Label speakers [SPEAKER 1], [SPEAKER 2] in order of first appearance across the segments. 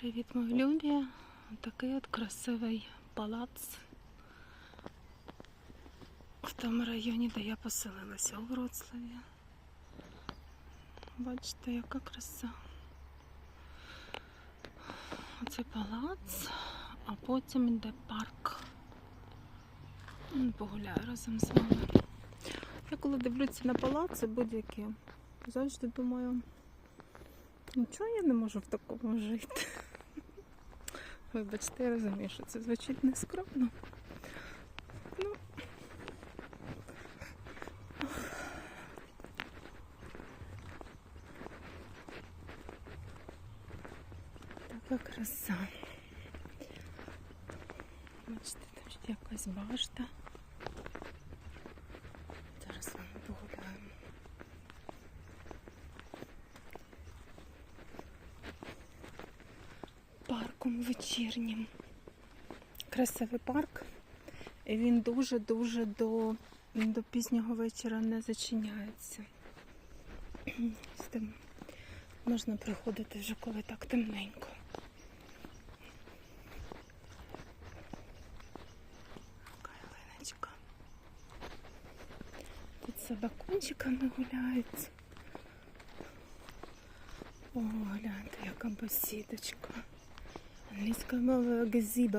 [SPEAKER 1] Привіт, мої любі. Такий от красивий палац в тому районі, де я поселилася у Вроцлаві. Бачите, яка краса. Оце палац, а потім йде парк. Погуляю разом з вами. Я коли дивлюся на палаци будь-які, завжди думаю, нічого я не можу в такому жити. Вибачте, я розумію, що це звучить нескромно. Ну. Така краса. Бачите, там ще якась башта. Зараз з вами погуляємо. Парком вечірнім. Красивий парк. Він дуже-дуже до, до пізнього вечора не зачиняється. З тим можна приходити вже коли так темненько. Така ялиночка. Тут собакунчиками гуляють. О, гляньте, яка бесідочка. Англійською мовою газібо.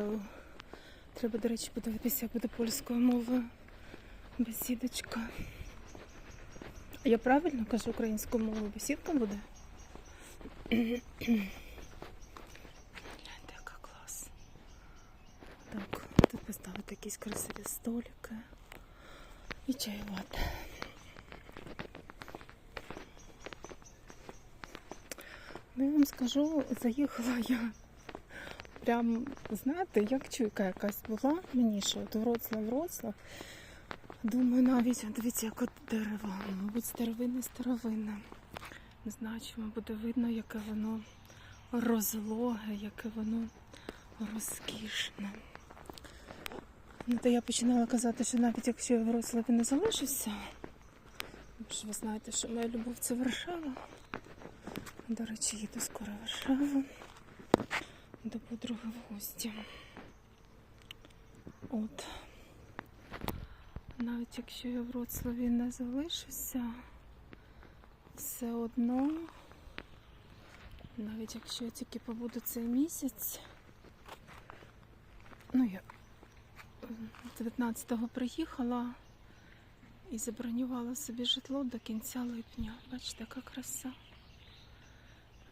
[SPEAKER 1] Треба, до речі, подивитися буде польською мовою. Бесідочка. Я правильно кажу українською мовою? Бесідка буде? Гляньте, яка клас. Так, тут поставити якісь красиві столики і чаювати. Ну, я вам скажу, заїхала я прям, знаєте, як чуйка якась була мені ще от Вроцлав, Вроцлав. Думаю, навіть, дивіться, як от дерева, мабуть, старовинне, старовинне. Не знаю, вам буде видно, яке воно розлоге, яке воно розкішне. Ну, то я починала казати, що навіть якщо я в Вроцлаві не залишуся, бо ж ви знаєте, що моя любов це Варшава. До речі, їду скоро Варшаву до подруги в гості. От. Навіть якщо я в Вроцлаві не залишуся, все одно, навіть якщо я тільки побуду цей місяць, ну я 19-го приїхала і забронювала собі житло до кінця липня. Бачите, яка краса.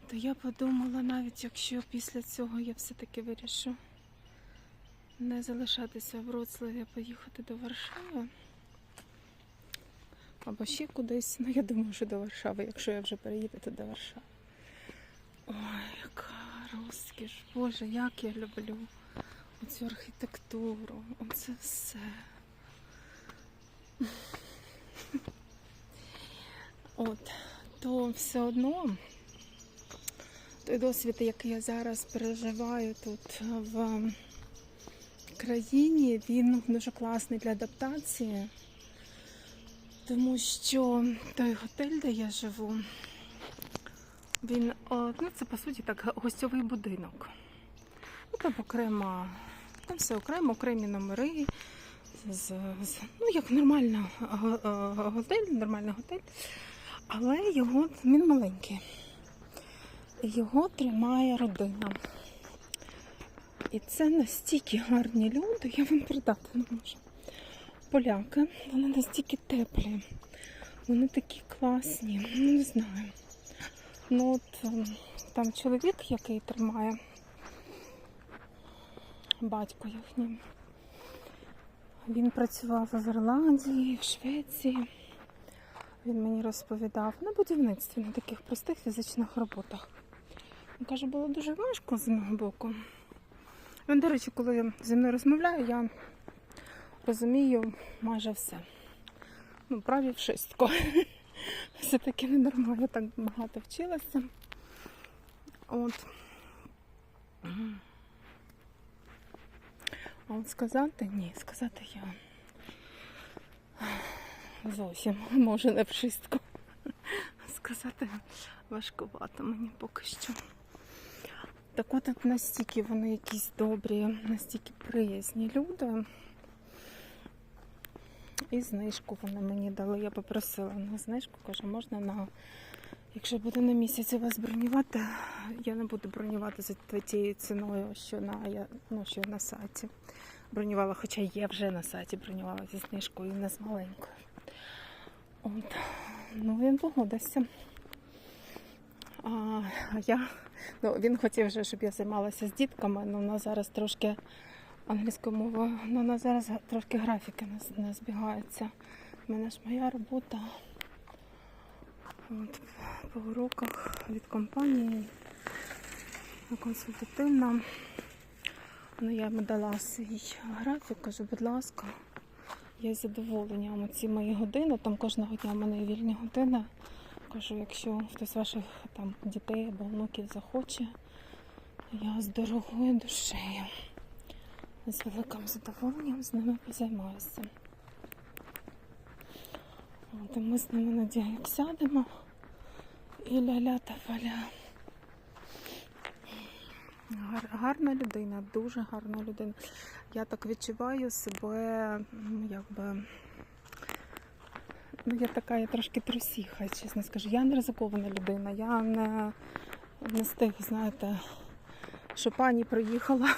[SPEAKER 1] То я подумала, навіть якщо після цього я все-таки вирішу не залишатися в Вроцлаві, а поїхати до Варшави. Або ще кудись. Ну, я думаю, що до Варшави, якщо я вже переїду, то до Варшави. Ой, яка розкіш. Боже, як я люблю оцю архітектуру, оце все. От, то все одно той досвід, який я зараз переживаю тут в країні, він дуже класний для адаптації, тому що той готель, де я живу, він ну, це по суті так гостьовий будинок. Ну, там окремо, там все окремо, окремі номери. З, з, ну, як нормально го- е, готель, нормальний готель, але його він маленький. Його тримає родина. І це настільки гарні люди, я вам передати не можу. Поляки, вони настільки теплі, вони такі класні, ну не знаю. Ну от ем, там чоловік, який тримає батько їхній. Він працював в Ірландії, в Швеції. Він мені розповідав на будівництві, на таких простих фізичних роботах. Каже, було дуже важко з мого боку. Він, до речі, коли зі мною розмовляє, я розумію майже все. Ну, праві вшистко. Все-таки не дарма, я так багато вчилася. От. А от сказати ні, сказати я зовсім може не вшистко. Сказати важкувато мені поки що. Так от настільки вони якісь добрі, настільки приязні люди. І знижку вони мені дали. Я попросила на знижку, каже, можна на. Якщо буду на місяць у вас бронювати, я не буду бронювати за тією ціною, що на, я, ну, що на сайті. Бронювала, хоча є вже на сайті, бронювала зі знижкою, не з маленькою. От. Ну, він погодився. А я, ну, він хотів вже, щоб я займалася з дітками, але у нас зараз трошки англійською мовою, ну, у нас зараз трошки графіки не збігаються. У мене ж моя робота от, по уроках від компанії консультативна. Ну, я йому дала свій графік, кажу, будь ласка, я з задоволенням ці мої години, там кожного дня в мене вільні години. Кажу, якщо хтось з ваших там дітей або внуків захоче, я з дорогою душею, з великим задоволенням з ними позаймаюся. От, і ми з ними на як сядемо і ля-ля та фаля. Гарна людина, дуже гарна людина. Я так відчуваю себе, якби. Ну, я така, я трошки трусіха, чесно скажу. Я не ризикована людина. Я не, не з тих, знаєте, що пані проїхала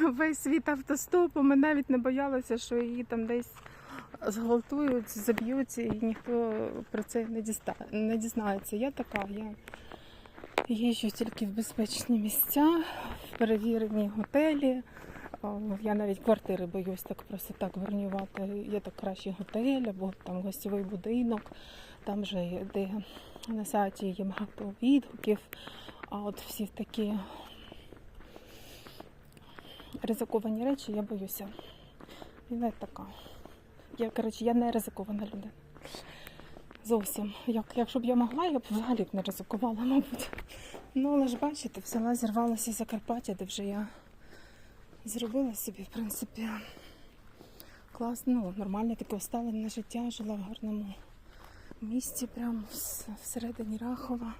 [SPEAKER 1] весь світ автостопом і навіть не боялася, що її там десь зґвалтують, заб'ють, і ніхто про це не, діста... не дізнається. Я така, я їжджу тільки в безпечні місця, в перевірені готелі. О, Я навіть квартири боюсь так просто так бронювати. Є так кращий готель або там гостєвий будинок. Там же є, де на сайті є багато відгуків. А от всі такі ризиковані речі я боюся. І не така. Я, коротше, я не ризикована людина. Зовсім. Як, якщо б я могла, я б взагалі б не ризикувала, мабуть. Ну, але ж бачите, взяла, зірвалася Закарпаття, де вже я зробила собі, в принципі, класно, ну, нормальне таке усталене життя, жила в гарному місці, прямо всередині Рахова.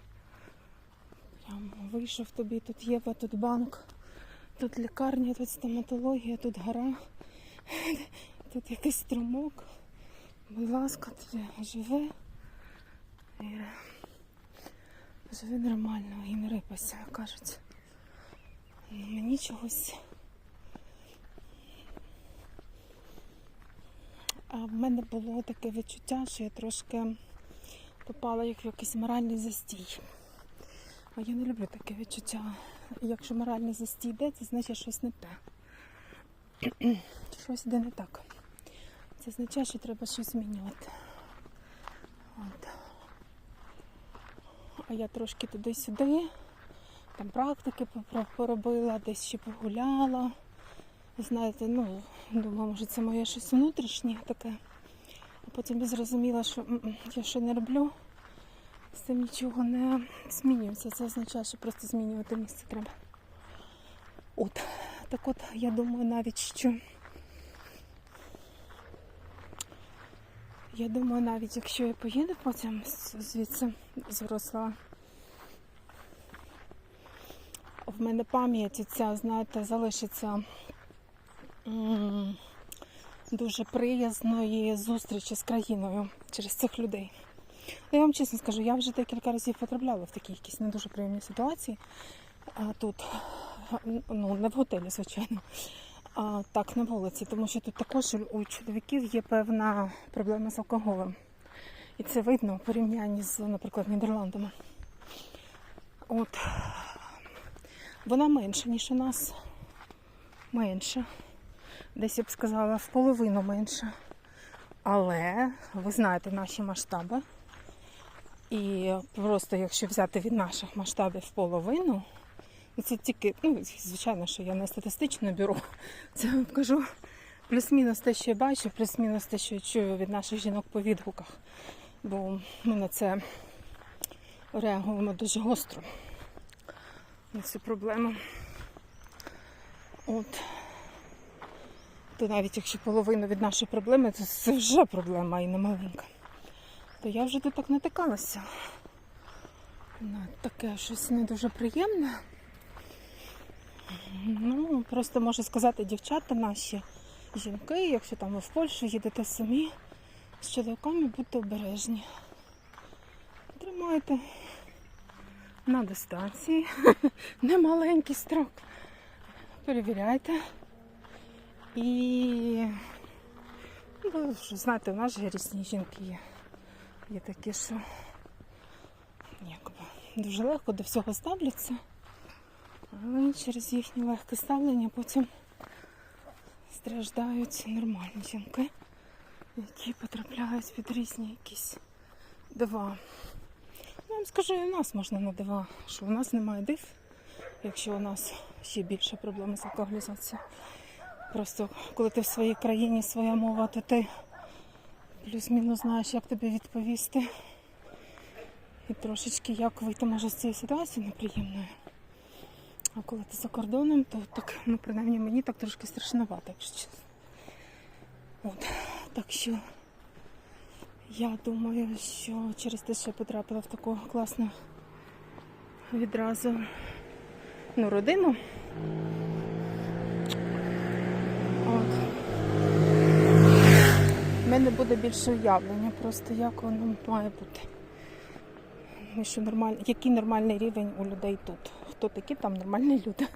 [SPEAKER 1] Прямо вийшов тобі, тут Єва, тут банк, тут лікарня, тут стоматологія, тут гора, тут якийсь струмок. Будь ласка, тобі живи. І живи нормально і не рипайся, кажуть. Мені чогось. В мене було таке відчуття, що я трошки попала як в якийсь моральний застій. А я не люблю таке відчуття. Якщо моральний застій йде, це значить щось не те. щось йде не так. Це означає, що треба щось змінювати. От. А я трошки туди-сюди, там практики поробила, десь ще погуляла. Знаєте, ну, думала, може це моє щось внутрішнє таке. А потім я зрозуміла, що я що не роблю, з цим нічого не змінюється. Це означає, що просто змінювати місце треба. От. Так от, я думаю навіть, що. Я думаю, навіть якщо я поїду потім звідси з Вроцлава, в мене пам'ять ця, знаєте, залишиться дуже приязної зустрічі з країною через цих людей. Я вам чесно скажу, я вже декілька разів потрапляла в такі якісь не дуже приємні ситуації. А тут, ну, не в готелі, звичайно, а так на вулиці, тому що тут також у чоловіків є певна проблема з алкоголем. І це видно у порівнянні з, наприклад, Нідерландами. От. Вона менша, ніж у нас. Менша. Десь я б сказала в половину менша. Але ви знаєте наші масштаби. І просто якщо взяти від наших масштабів половину, ну, це тільки, ну, звичайно, що я не статистичне бюро. Це вам кажу плюс-мінус те, що я бачу, плюс-мінус те, що я чую від наших жінок по відгуках. Бо ми на це реагуємо дуже гостро на цю проблему. От. То навіть якщо половина від нашої проблеми, то це вже проблема і не маленька. То я вже тут так натикалася. На таке щось не дуже приємне. Ну, просто можу сказати, дівчата наші жінки, якщо там ви в Польщу їдете самі з чоловіками, будьте обережні. Тримайте на дистанції, не маленький строк. Перевіряйте. І ну, знаєте, у нас же різні жінки є. Є такі, що якби, дуже легко до всього ставляться. Але через їхнє легке ставлення потім страждають нормальні жінки, які потрапляють під різні якісь дива. Ну, Я вам скажу, і у нас можна на дива, що у нас немає див, якщо у нас ще більше проблеми з алкоголізацією. Просто коли ти в своїй країні, своя мова, то ти плюс-мінус знаєш, як тобі відповісти. І трошечки як вийти може з цієї ситуації неприємної. А коли ти за кордоном, то так, ну принаймні мені так трошки страшновато, якщо чесно. От. Так що я думаю, що через те, що я потрапила в таку класну відразу ну, родину. От. У мене буде більше уявлення, просто як воно має бути. Що нормаль... Який нормальний рівень у людей тут? Хто такі там нормальні люди?